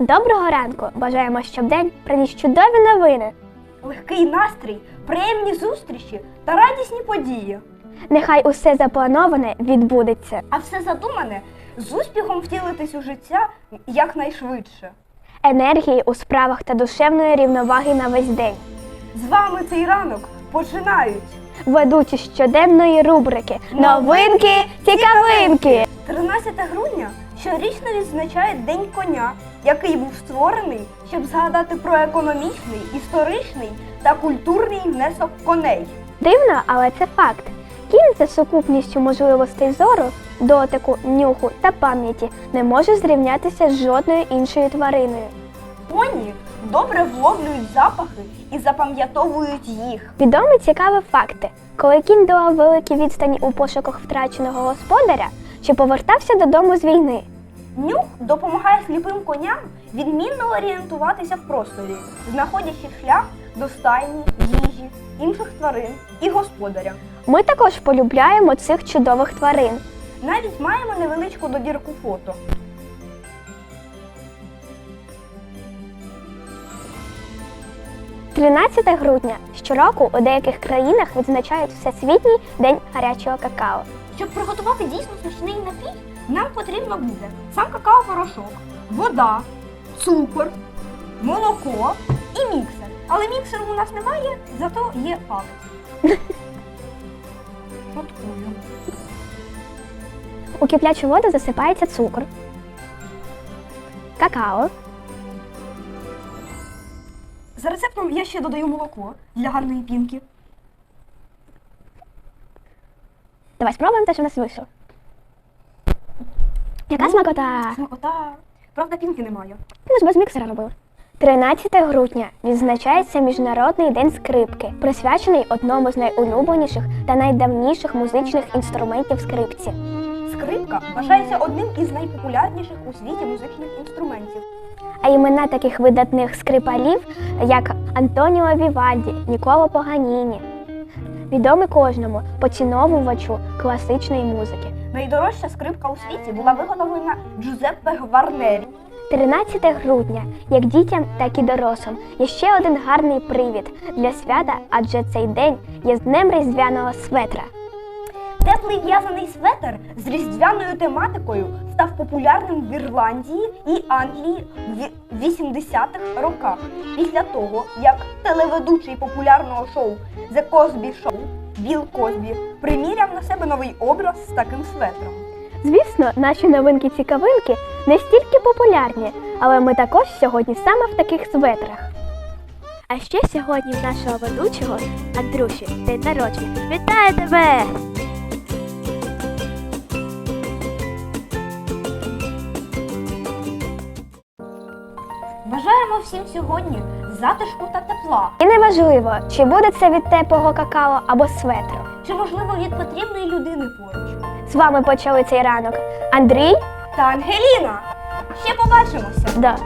Доброго ранку! Бажаємо, щоб день приніс чудові новини. Легкий настрій, приємні зустрічі та радісні події. Нехай усе заплановане відбудеться. А все задумане з успіхом втілитись у життя якнайшвидше. Енергії у справах та душевної рівноваги на весь день. З вами цей ранок починають Ведучі щоденної рубрики Новинки цікавинки. 13 грудня щорічно відзначає День коня, який був створений, щоб згадати про економічний, історичний та культурний внесок коней. Дивно, але це факт. Кінь за сукупністю можливостей зору, дотику, нюху та пам'яті не може зрівнятися з жодною іншою твариною. Коні добре вловлюють запахи і запам'ятовують їх. Відомі цікаві факти. Коли кінь долав великі відстані у пошуках втраченого господаря, чи повертався додому з війни. Нюх допомагає сліпим коням відмінно орієнтуватися в просторі, знаходячи шлях до стайні, їжі, інших тварин і господаря. Ми також полюбляємо цих чудових тварин. Навіть маємо невеличку добірку фото. – 13 грудня щороку у деяких країнах відзначають Всесвітній день гарячого какао. Щоб приготувати дійсно смачний напій, нам потрібно буде сам какао-порошок, вода, цукор, молоко і міксер. Але міксеру у нас немає, зато є палець. Шуткую. У киплячу воду засипається цукор, какао, За рецептом я ще додаю молоко для гарної пінки. Давай спробуємо те, що в нас вийшло. Яка смакота? Смакота. Правда, пінки немає. Ми ж без міксера робили. 13 грудня відзначається Міжнародний день скрипки, присвячений одному з найулюбленіших та найдавніших музичних інструментів скрипці. Скрипка вважається одним із найпопулярніших у світі музичних інструментів. А імена таких видатних скрипалів, як Антоніо Вівальді, Ніколо Поганіні, відомі кожному поціновувачу класичної музики. Найдорожча скрипка у світі була виготовлена Джузеппе Гварнері. 13 грудня, як дітям, так і дорослим, є ще один гарний привід для свята, адже цей день є з днем різдвяного светра. Теплий в'язаний светр з різдвяною тематикою став популярним в Ірландії і Англії в 80-х роках. Після того, як телеведучий популярного шоу The Cosby Show Білл Косбі приміряв на себе новий образ з таким светром. Звісно, наші новинки-цікавинки не стільки популярні, але ми також сьогодні саме в таких светрах. А ще сьогодні в нашого ведучого Андрюші день народження. Вітаю тебе! Бажаємо всім сьогодні затишку та тепла, І неважливо, чи буде це від теплого какао або светру. чи можливо від потрібної людини поруч. З вами почали цей ранок Андрій. Та Ангеліна! Ще побачимося! Да.